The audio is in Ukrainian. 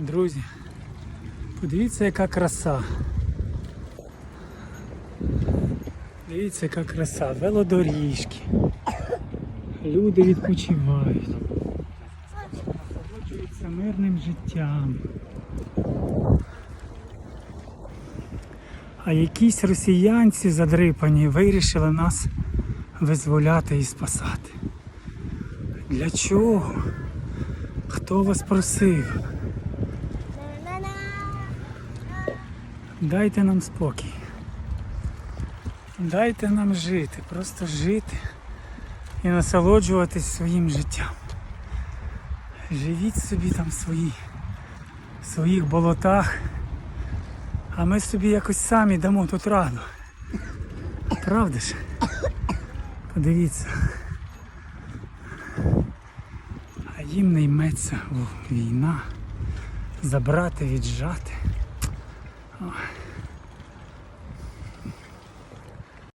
Друзі, подивіться, яка краса. Дивіться, яка краса. Велодоріжки. Люди відпочивають. Насолоджуються мирним життям. А якісь росіянці задрипані вирішили нас визволяти і спасати. Для чого? Хто вас просив? Дайте нам спокій. Дайте нам жити, просто жити і насолоджуватись своїм життям. Живіть собі там свої, в своїх болотах, а ми собі якось самі дамо тут раду. Правда ж? Подивіться. А їм не йметься війна, забрати, віджати. Oh.